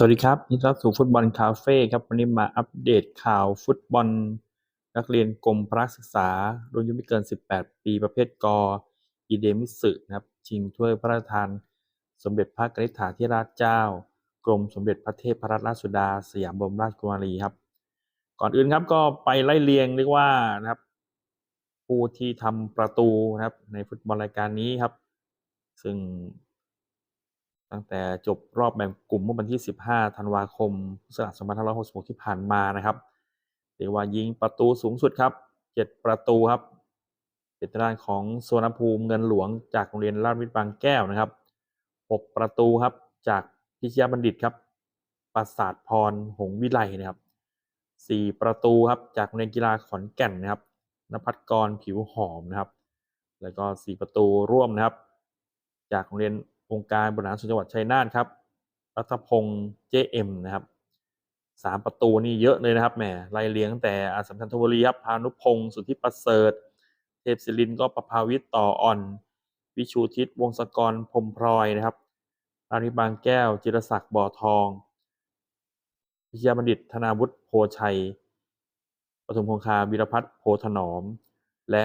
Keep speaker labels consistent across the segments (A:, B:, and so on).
A: สวัสดีครับยินดีต้อนรับสู่ฟุตบอลคาเฟ่ครับวันนี้มาอัปเดตข่าวฟุตบอล นักเรียนกรมพละศึกษารุ่นอายุไม่เกิน 18 ปีประเภทกอีเดมิสึนะครับชิงถ้วยพระราชทาน สมเด็จพระกนิษฐาธิราชเจ้า กรมสมเด็จพระเทพรัตนราชสุดา สยามบรมราชกุมารีครับ ก่อนอื่นครับก็ไปไล่เรียงเรียกว่านะครับ ผู้ที่ทำประตูนะครับในฟุตบอลรายการนี้ครับ ซึ่ง ตั้งแต่จบรอบแบ่งกลุ่มเมื่อวันที่ 15 ธันวาคมพุทธศักราช2566 ที่ผ่านมานะครับเรียกว่ายิงประตูสูงสุดครับ 7 ประตูครับเป็นางด้านของสวนภูมิเงินหลวงจากโรงเรียนราชวิทย์บางแก้วนะครับ 6 ประตูครับจากพิชยาบัณฑิตครับปราสาทพรหงวิไลนะครับ 4 ประตูครับจากโรงเรียนกีฬาขอนแก่นนะครับนภัทรกรผิวหอมนะครับ แล้วก็ 4 ประตูร่วมนะครับ จากโรงเรียน องค์การบริหารส่วนจังหวัดชัยนาทครับรัฐพงษ์เจเอ็มนะครับสามประตูนี่เยอะเลยนะครับแหมไล่เลี้ยงแต่อาสัมชัญธบุรีครับพานุพงศ์สุทธิประเสริฐ เทพศิรินก็ประภาวิทย์ต่ออ่อน วิชูทิศวงศกรพรมพลอยนะครับรานิบางแก้ว จิรศักดิ์บ่อทองวิชยาบัณฑิตธนาวุฒิโพชัยปทุมคงคาวิรพัฒน์โพถนอม และ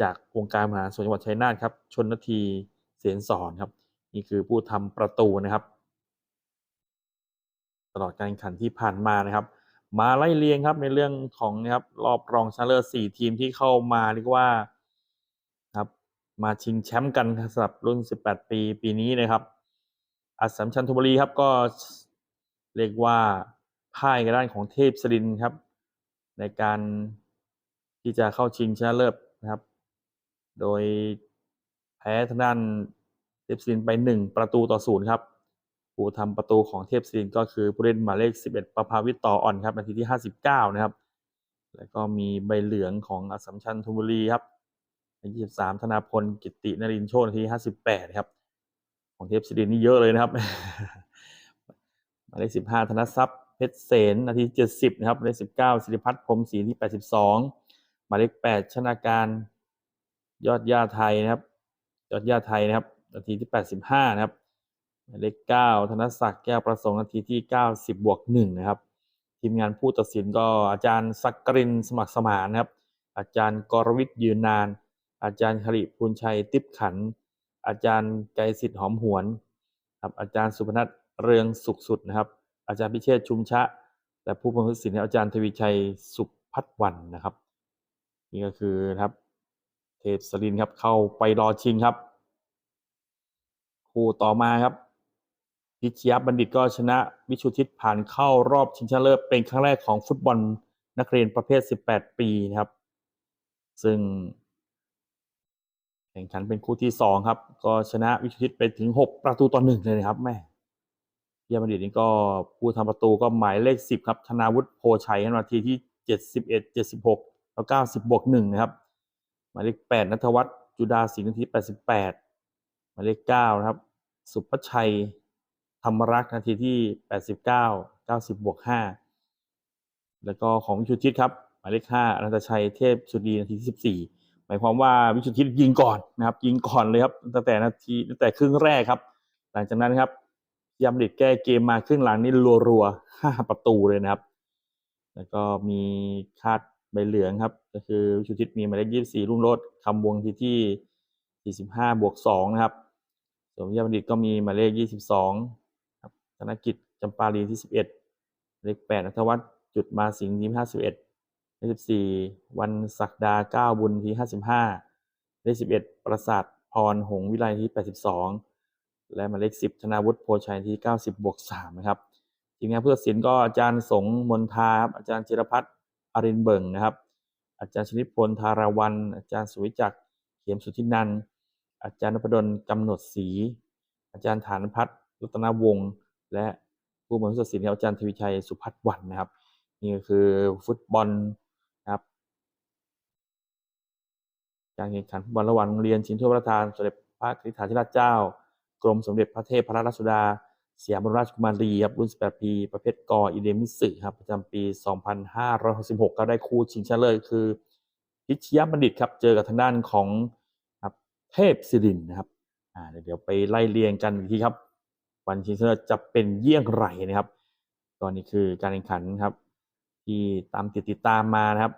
A: จากองค์การบริหารส่วนจังหวัดชัยนาทครับ ชนนทีเสียนสอนครับ นี่คือผู้ทำประตูนะครับ ตลอดการแข่งขันที่ผ่านมานะครับ มาไล่เรียงครับในเรื่องของนะครับรอบรองชนะเลิศสี่ทีมที่เข้ามาเรียกว่าครับมาชิงแชมป์กันสำหรับรุ่น 18 ปีปีนี้นะครับอัสสัมชัญธบุรีครับก็เรียกว่าพ่ายกันด้านของเทพศรินครับ ในการที่จะเข้าชิงชนะเลิศนะครับ โดยแพ้ทางด้านเทพศิรินไป 1 ประตูต่อศูนย์ครับผู้ทำประตูของเทพศิรินก็คือผู้เล่นหมายเลข 11 ประภาวิทต่ออ่อนครับนาทีที่ 59 นะครับ แล้วก็มีใบเหลืองของอสัมชัญธนบุรีครับนาที23 ธนาพลกิตินรินโชนาที58 ครับ ของเทพศิรินนี่เยอะเลยนะครับหมายเลข 15 ธนทรัพย์เพชรเสนนาที 70 นะครับหมายเลข 19ศิริพัฒน์พรมศรีที่ 82 หมายเลข 8 ชนาการ ยอดย่าไทยนะครับ ยอดย่าไทยนะครับ นาทีที่ 85 นะครับหมายเลข9ธนศักดิ์แก้วประสงค์นาทีที่ 90 บวก1นะครับ ทีมงานผู้ตัดสินก็อาจารย์สักกรินสมัครสมานนะครับ อาจารย์กรวิทย์ยืนนาน อาจารย์คริพูนชัยติบขัน อาจารย์ไกรสิทธิ์หอมหวนครับอาจารย์สุพนัทเรืองสุขสุดนะครับ อาจารย์พิเชษชุมชะ และผู้บังคับสินอาจารย์ทวีชัยสุพัฒวันนะครับ นี่ก็คือนะครับ เทพสลินครับเข้าไปรอชิงครับ คู่ต่อมาครับพิชยบัณฑิตก็ชนะวิชุทิศผ่านเข้ารอบชิงชนะเลิศเป็นครั้งแรกของฟุตบอลนักเรียนประเภท 18 ปีนะครับ ซึ่ง แข่งขันเป็นคู่ที่ 2 ครับ ก็ชนะวิชุทิศไปถึง 6 ประตูต่อหนึ่งเลยนะครับแม่พิชยบัณฑิตนี่ก็ผู้ทำประตูก็หมายเลข 10 ครับ ธนาวุฒิโพชัยนาทีที่ 71 76 แล้ว90บวก1นะครับ มายเลข8นัทวัฒน์จุดาศรีนาที88หมายเลข9นะครับ สุภชัยธรรมรักษ์นาทีที่89 90บวก5แล้วก็ของวิชุทิศครับหมายเลข5อนันตชัยเทพสุดีนาทีที่14หมายความว่าวิชุทิศยิงก่อนนะครับ ยิงก่อนเลยครับตั้งแต่นาทีตั้งแต่ครึ่งแรกครับ หลังจากนั้นครับยามเด็ดแก้เกมมาครึ่งหลังนี่รัวๆ5ประตูเลยนะครับ แล้วก็มีคาด ใบเหลืองครับ ก็คือวิชุทิศมีหมายเลข24รุ่งโรจน์คำวงที่ที่45บห้าบวก2นะครับส่วนวิทยาบัณฑิตก็มีหมายเลข22ครับธนกิจจำปาลีที่11เอ็ดเลข8นัทวัฒน์จุดมาสิงห์ทีม51เอ็ดเลข14วันศักดาก้าวบุญที่55เลข11ประสาทพรหงวิไลที่82และหมายเลข10ธนาวุฒิโพชัยที่90บบวก3นะครับทีมงานผู้ตัดสินก็อาจารย์สงมนทาครับอาจารย์จิรพัฒน์ อรินเบิงนะครับ อาจารย์ชนิพลธารวัน อาจารย์สุวิจักรเขมสุทธินันท์อาจารย์นพดลกำหนดศรีอาจารย์ฐานพัฒน์รัตนวงศ์และผู้บริหารตัดสินครับอาจารย์ทวีชัยสุพัฒน์วันนะครับ นี่ก็คือฟุตบอลนะครับ การแข่งขันฟุตบอลระหว่างโรงเรียนชิงถ้วยพระราชทานสมเด็จพระกนิษฐาธิราชเจ้า กรมสมเด็จพระเทพพรัตนราชสุดา สยามบรมราชกุมารีครับรุ่น 18 ปี ประเภทกอีเดมิสึครับประจำปี 2566 ก็ได้คู่ชิงชนะเลิศคือ พิชยบัณฑิตครับ เจอกับทางด้านของครับเทพศิรินนะครับอ่าเดี๋ยวไปไล่เรียงกันอีกทีครับ วันชิงชนะเลิศจะเป็นเยี่ยงไรนะครับก็นี่คือการแข่งขันครับ ที่ตามติดติดตามมานะครับ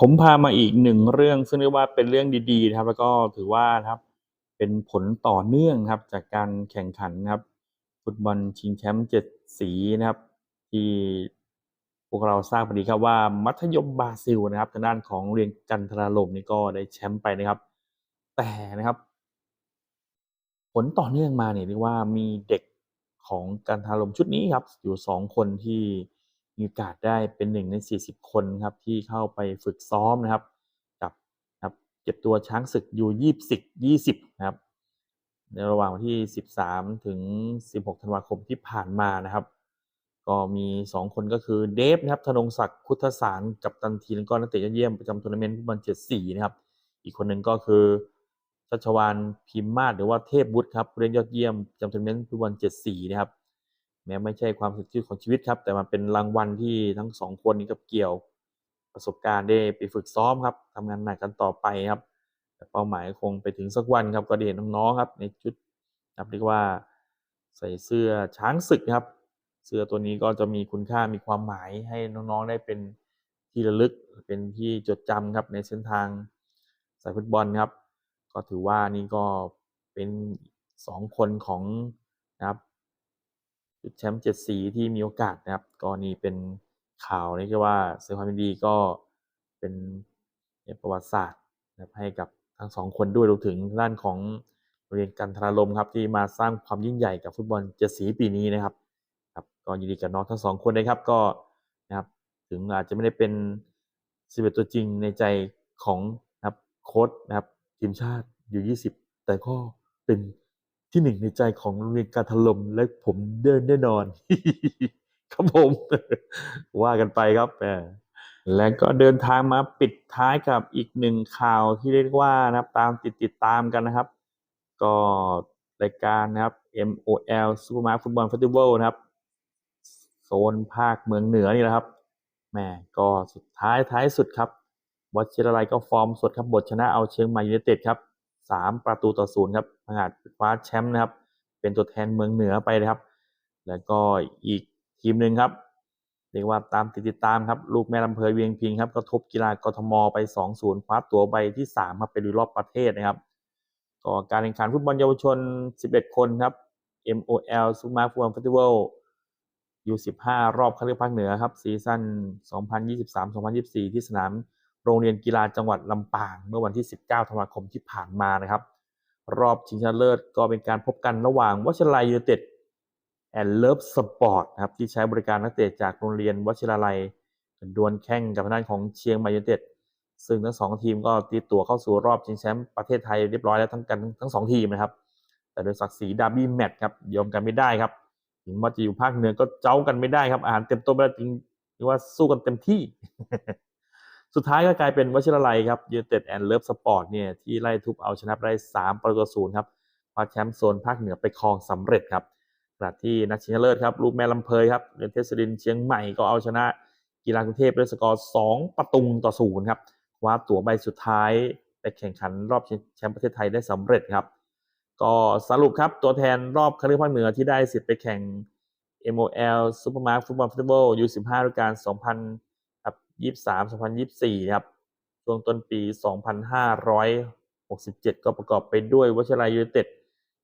A: ผมพามาอีกหนึ่งเรื่องซึ่งเรียกว่าเป็นเรื่องดีๆนะครับ แล้วก็ถือว่านะครับ เป็นผลต่อเนื่องครับจากการแข่งขันครับ ฟุตบอลชิงแชมป์เจ็ดสีนะครับ ที่พวกเราทราบพอดีครับว่ามัธยมบราซิลนะครับทางด้านของเรียนกันทราลมนี่ก็ได้แชมป์ไปนะครับ แต่นะครับ ผลต่อเนื่องมาเนี่ยเรียกว่ามีเด็กของกันทราลมชุดนี้ครับ อยู่สองคนที่มีโอกาสได้เป็นหนึ่งใน 40 คนครับที่เข้าไปฝึกซ้อมนะครับ ก็บตัวช้างศึกอยู่ยี่สิบยี่สิบนะครับ ในระหว่างวันที่13ถึง16ธันวาคมที่ผ่านมานะครับ ก็มี2คนก็คือเดฟนะครับธนงศักดิ์พุทธสารกับตันทีแล้วก็นักเตะยอดเยี่ยมประจำทัวร์นาเมนต์ฟุตบอล74นะครับ อีกคนหนึ่งก็คือชัชวานพิมมาศหรือว่าเทพบุตรครับเล่นยอดเยี่ยมประจำทัวร์นาเมนต์ฟุตบอล74นะครับ แม้ไม่ใช่ความสำเร็จของชีวิตครับ แต่มันเป็นรางวัลที่ทั้งสองคนนี้ก็เกี่ยว ประสบการณ์ได้ไปฝึกซ้อมครับทำงานหนักกันต่อไปครับแต่เป้าหมายคงไปถึงสักวันครับก็ได้เห็นน้องๆครับ ในชุดครับเรียกว่าใส่เสื้อช้างศึกครับ เสื้อตัวนี้ก็จะมีคุณค่ามีความหมายให้น้องๆได้เป็นที่ระลึกเป็นที่จดจำครับในเส้นทางสายฟุตบอลครับ ก็ถือว่านี่ก็เป็นสองคนของนะครับชุดแชมป์เจ็ดสีที่มีโอกาสนะครับก็นี่เป็น ข่าวนี่ก็ว่าแสดงความยินดีก็เป็นประวัติศาสตร์นะให้กับทั้งสองคนด้วยรวมถึงด้านของโรงเรียนกันทราลมครับที่มาสร้างความยิ่งใหญ่กับฟุตบอลเจ็ดสีปีนี้นะครับครับก็ยินดีกับน้องทั้งสองคนนะครับก็นะครับถึงอาจจะไม่ได้เป็นสิบเอ็ดตัวจริงในใจของนะครับโค้ชนะครับทีมชาติอยู่ 20 แต่ก็เป็นที่หนึ่งในใจของโรงเรียนการถล่มและผมเดินแน่นอน ครับผม ว่ากันไปครับแหมและก็เดินทางมาปิดท้ายกับอีกหนึ่งข่าวที่เรียกว่านะครับตามติดติดตามกันนะครับ ก็รายการนะครับ MOL Supermarket Football Festival นะครับ โซนภาคเมืองเหนือนี่แหละครับแหมก็สุดท้ายท้ายสุดครับวัชิรไลก็ฟอร์มสดครับบทชนะเอาเชียงใหม่ยูไนเต็ดครับสามประตูต่อศูนย์ครับผงาดคว้าแชมป์นะครับ เป็นตัวแทนเมืองเหนือไปนะครับ แล้วก็อีก ทีมหนึ่งครับเรียกว่าตามติดติดตามครับลูกแม่ลำเพยเวียงพิงครับก็ทบกีฬากทมไป 2-0คว้าตั๋วใบที่3ครับไปดูรอบประเทศนะครับก็การแข่งขันฟุตบอลเยาวชน 11 คนครับ MOL ซูมาฟุตบอลเฟสติวัล U15 รอบคัดเลือกภาคเหนือครับซีซั่น 2023-2024 ที่สนามโรงเรียนกีฬาจังหวัดลำปาง เมื่อวันที่ 19 ธันวาคมที่ผ่านมานะครับ รอบชิงชนะเลิศก็เป็นการพบกันระหว่างวชิรไลยูไนเต็ด แอนเลิฟสปอร์ตครับที่ใช้บริการนักเตะจากโรงเรียนวชิรไลดวลแข่งกับทางด้านของเชียงใหม่ยูไนเต็ดซึ่งทั้งสองทีมก็ตีตัวเข้าสู่รอบชิงแชมป์ประเทศไทยเรียบร้อยแล้วทั้งกันทั้งสองทีมนะครับ แต่โดยศักดิ์ศรีดาร์บี้แมตช์ครับยอมกันไม่ได้ครับถึงว่าจะอยู่ภาคเหนือก็เจ้ากันไม่ได้ครับอาหารเต็มโต๊ะไม่ได้จริงหรือว่าสู้กันเต็มที่ สุดท้ายก็กลายเป็นวชิรไลครับยูเต็ดแอนเลิฟสปอร์ตเนี่ยที่ไล่ทุบเอาชนะไปได้3ประตูศูนย์ครับคว้าแชมป์โซนภาคเหนือไปครองสำเร็จครับ ขณะที่นักชิงชนะเลิศครับลูกแม่ลำเพยครับเรนเทสรินเชียงใหม่ก็เอาชนะ กีฬากรุงเทพด้วยสกอร์2ประตูต่อศูนย์ครับคว้าตั๋วใบสุดท้ายไปแข่งขันรอบแชมป์ประเทศไทยได้สำเร็จครับ ก็สรุปครับตัวแทนรอบคัดเลือกภาคเหนือที่ได้สิทธิ์ไปแข่ง MOL Supermarket Football Festival U15 ฤดูกาล2023 2024 ครับ ช่วงต้นปี 2567 ก็ประกอบไปด้วยวชิรายยูเต็ด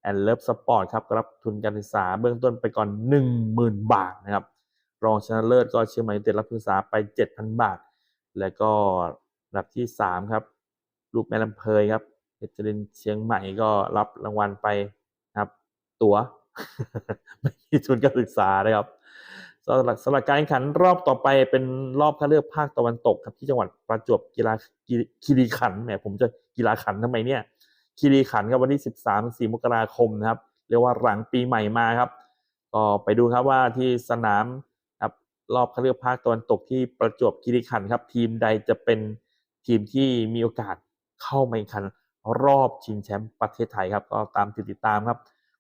A: แอนเลิฟสปอร์ตครับรับทุนการศึกษาเบื้องต้นไปก่อน 10,000 บาทนะครับ รองชนะเลิศก็เชียงใหม่ยูเต็ดรับทุนศึกษาไป 7,000 บาท แล้วก็ระดับที่ 3 ครับ ลูกแม่ลำเพยครับเพชรรินเชียงใหม่ก็รับรางวัลไปครับ ตัว๋วไม่มีทุนการศึกษานะครับสำหรับสำหรับการแข่งขันรอบต่อไปเป็นรอบคัดเลือกภาคตะวันตกครับที่จังหวัดประจวบกีฬาคีรีขันธ์แหมผมจะกีฬาขันธ์ทำไมเนี่ย คีรีขันธ์ครับวันที่ 13 4มกราคมนะครับ เรียกว่าหลังปีใหม่มาครับ ก็ไปดูครับว่าที่สนามครับรอบคัดเลือกภาคตะวันตกที่ประจวบคีรีขันธ์ครับ ทีมใดจะเป็นทีมที่มีโอกาสเข้ามาแข่งขันรอบชิงแชมป์ประเทศไทยครับ ก็ตามติดติดตามครับ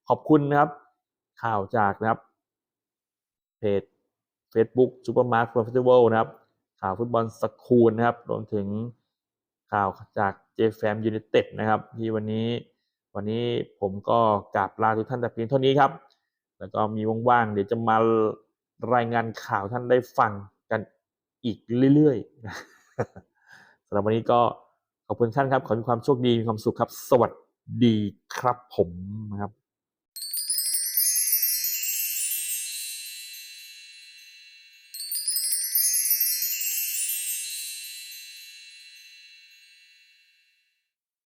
A: ขอบคุณนะครับ ข่าวจากนะครับเพจ Facebook Supermarket Festival นะครับข่าวฟุตบอลสคูลนะครับรวมถึง ข่าวจาก JFM United นะครับ ที่วันนี้วันนี้ผมก็กราบลาทุกท่านแต่เพียงเท่านี้ครับ แล้วก็มีว่างๆ เดี๋ยวจะมารายงานข่าวท่านได้ฟังกันอีกเรื่อยๆสำหรับวันนี้ก็ขอบคุณท่านครับ ขอให้มีความโชคดีมีความสุขครับ สวัสดีครับผมนะครับ